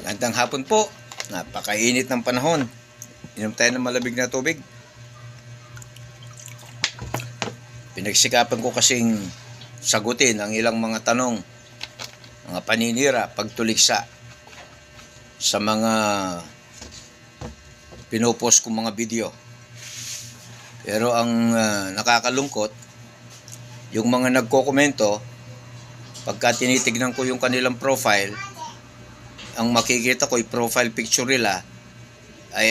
Magandang hapon po. Napakainit ng panahon. Inom tayo ng malamig na tubig. Pinagsikapan ko kasing sagutin ang ilang mga tanong, mga paninira, pagtuliksa sa mga pinopost kong mga video. Pero ang ah, nakakalungkot, yung mga nagkokomento, pagka tinitignan ko yung kanilang profile, ang makikita ko yung profile picture nila ay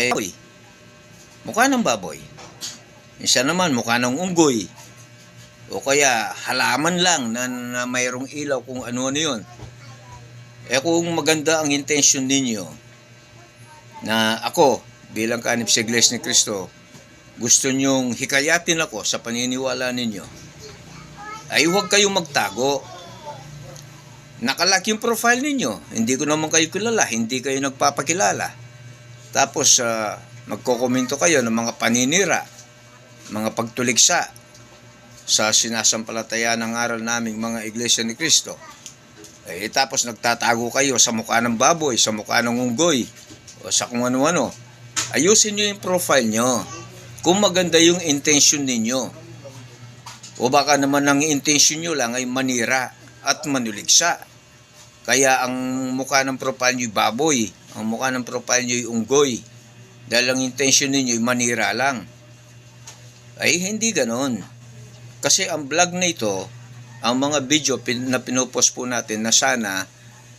ay baboy. Mukha ng baboy. Isa naman mukha ng unggoy. O kaya halaman lang na, na mayroong ilaw kung ano-ano yun. Eh kung maganda ang intention ninyo na ako bilang kanip sa Iglesia ni Cristo gusto nyong hikayatin ako sa paniniwala ninyo ay huwag kayong magtago nakalak yung profile ninyo. Hindi ko naman kayo kilala, hindi kayo nagpapakilala. Tapos, uh, magkokomento kayo ng mga paninira, mga pagtuliksa sa sinasampalataya ng aral naming mga iglesia ni Kristo. Eh, tapos nagtatago kayo sa mukha ng baboy, sa mukha ng unggoy, o sa kung ano-ano. Ayusin nyo yung profile nyo. Kung maganda yung intention ninyo. O baka naman ang intention nyo lang ay manira at manuligsa. Kaya ang mukha ng profile nyo baboy, ang mukha ng profile nyo unggoy. Dahil ang intention ninyo manira lang. Ay hindi ganon. Kasi ang vlog na ito, ang mga video pin- na pinopost po natin na sana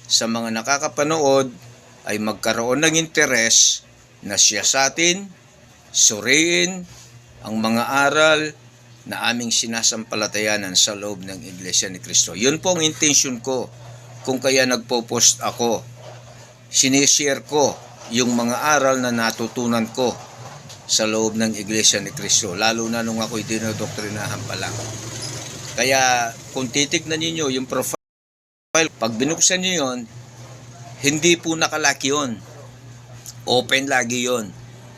sa mga nakakapanood ay magkaroon ng interes na siya sa atin, suriin ang mga aral na aming sinasampalatayanan sa loob ng Iglesia ni Kristo. Yun po ang intention ko kung kaya nagpo-post ako. Sinishare ko yung mga aral na natutunan ko sa loob ng Iglesia ni Kristo, lalo na nung ako'y dinodoktrinahan pa lang. Kaya kung titignan ninyo yung profile, pag binuksan nyo yun, hindi po nakalaki yun. Open lagi yun.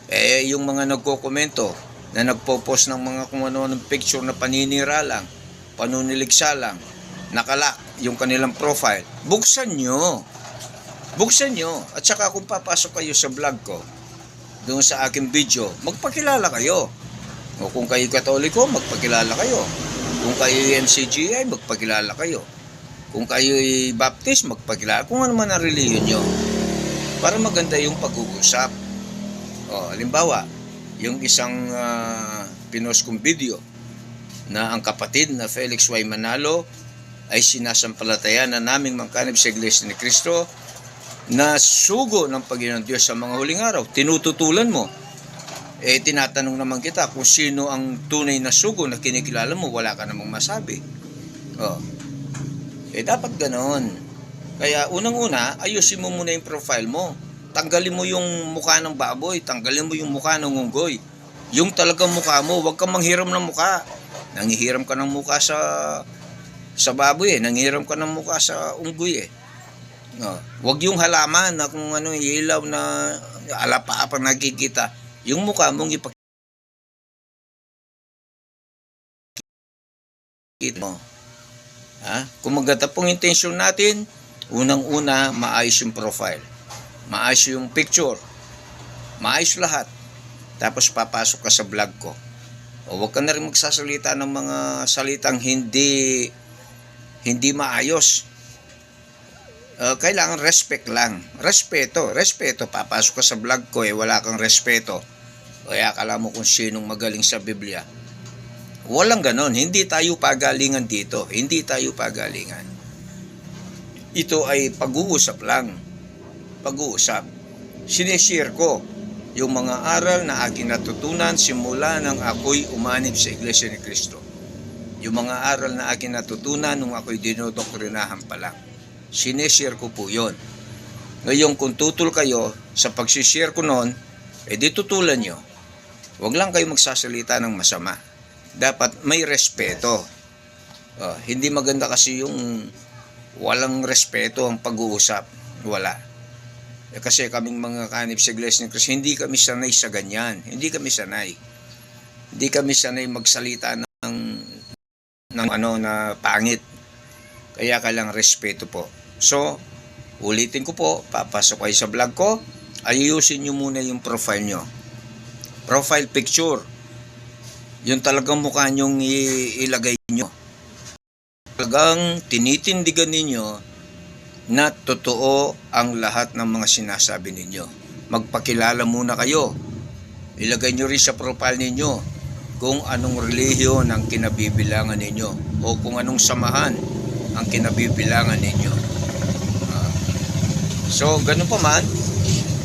Eh, yung mga nagko-komento na nagpo-post ng mga kung ano ng picture na paninira lang, panuniligsa lang, nakalak yung kanilang profile, buksan nyo. Buksan nyo. At saka kung papasok kayo sa vlog ko, doon sa aking video, magpakilala kayo. O kung kayo katoliko, magpakilala kayo. Kung kayo NCGI, magpakilala kayo. Kung kayo Baptist, magpakilala. Kung ano man ang reliyon nyo. Para maganda yung pag-uusap. O, halimbawa, yung isang uh, pinost kong video na ang kapatid na Felix Y. Manalo ay sinasampalataya na naming mangkanib sa Iglesia ni Kristo na sugo ng Panginoon Diyos sa mga huling araw. Tinututulan mo. Eh, tinatanong naman kita kung sino ang tunay na sugo na kinikilala mo, wala ka namang masabi. Oh. Eh, dapat ganon. Kaya unang-una, ayusin mo muna yung profile mo. Tanggalin mo yung mukha ng baboy, tanggalin mo yung mukha ng unggoy. Yung talagang mukha mo, huwag kang manghiram ng mukha. Nangihiram ka ng mukha sa sa baboy eh, nanghiram ka ng mukha sa unggoy eh. No. Huwag yung halaman na kung ano ilaw na alapa pa nakikita. Yung mukha mong ipakita mo. Ha? Kung maganda pong intention natin, unang-una, maayos yung profile. Maayos yung picture. Maayos lahat. Tapos papasok ka sa vlog ko. O huwag ka na rin magsasalita ng mga salitang hindi hindi maayos. Uh, kailangan respect lang. Respeto, respeto. Papasok ka sa vlog ko eh, wala kang respeto. Kaya akala mo kung sinong magaling sa Biblia. Walang ganon. Hindi tayo pagalingan dito. Hindi tayo pagalingan. Ito ay pag-uusap lang. Pag-uusap. Sinishare ko yung mga aral na aking natutunan simula nang ako'y umanib sa Iglesia ni Kristo. Yung mga aral na aking natutunan nung ako'y dinodoktrinahan pa lang. Sinishare ko po yon. Ngayon, kung tutol kayo sa pagsishare ko noon, eh di tutulan nyo. Huwag lang kayo magsasalita ng masama. Dapat may respeto. Uh, hindi maganda kasi yung walang respeto ang pag-uusap. Wala. Eh, kasi kaming mga kanip sa Iglesia ni Cristo, hindi kami sanay sa ganyan. Hindi kami sanay. Hindi kami sanay magsalita ng, ano na pangit. Kaya kailang respeto po. So, Ulitin ko po, papasok kayo sa vlog ko, ayusin nyo muna yung profile nyo. Profile picture. Yung talagang mukha nyong ilagay nyo. Talagang tinitindigan ninyo na totoo ang lahat ng mga sinasabi ninyo. Magpakilala muna kayo. Ilagay nyo rin sa profile ninyo kung anong relihiyon ang kinabibilangan ninyo o kung anong samahan ang kinabibilangan ninyo. Ah, so, ganun pa man,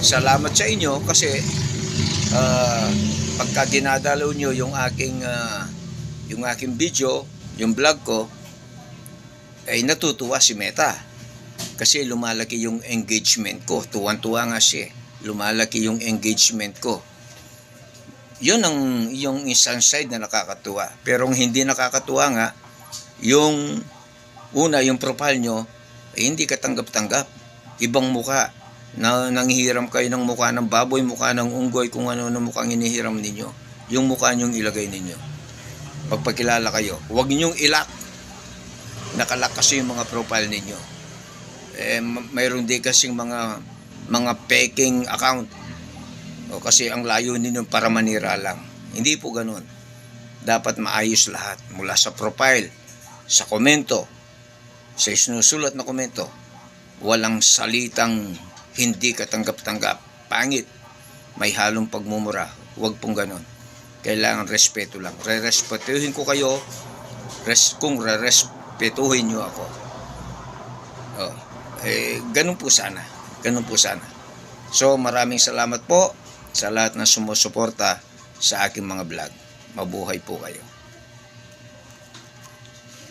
salamat sa inyo kasi ah, pagka dinadalaw nyo yung aking ah, yung aking video, yung vlog ko, ay natutuwa si Meta. Kasi lumalaki yung engagement ko. Tuwan-tuwa nga siya. Lumalaki yung engagement ko. Yun ang yung isang side na nakakatuwa. Pero ang hindi nakakatuwa nga, yung una, yung profile nyo, eh, hindi katanggap-tanggap. Ibang muka. Na, nanghihiram kayo ng mukha ng baboy, mukha ng unggoy, kung ano na mukhang inihiram ninyo. Yung mukha nyong ilagay ninyo. Pagpakilala kayo, huwag nyong ilak. Nakalak kasi yung mga profile ninyo. Eh, ma- mayroon din kasing mga mga peking account. O kasi ang layo ninyo para manira lang. Hindi po ganun. Dapat maayos lahat. Mula sa profile, sa komento, sa sinusulat na komento, walang salitang hindi katanggap-tanggap, pangit, may halong pagmumura. Huwag pong ganun. Kailangan respeto lang. Re-respetuhin ko kayo res, kung re-respetuhin nyo ako. Oh, eh, ganun po sana. Ganun po sana. So, maraming salamat po sa lahat na sumusuporta sa aking mga vlog. Mabuhay po kayo.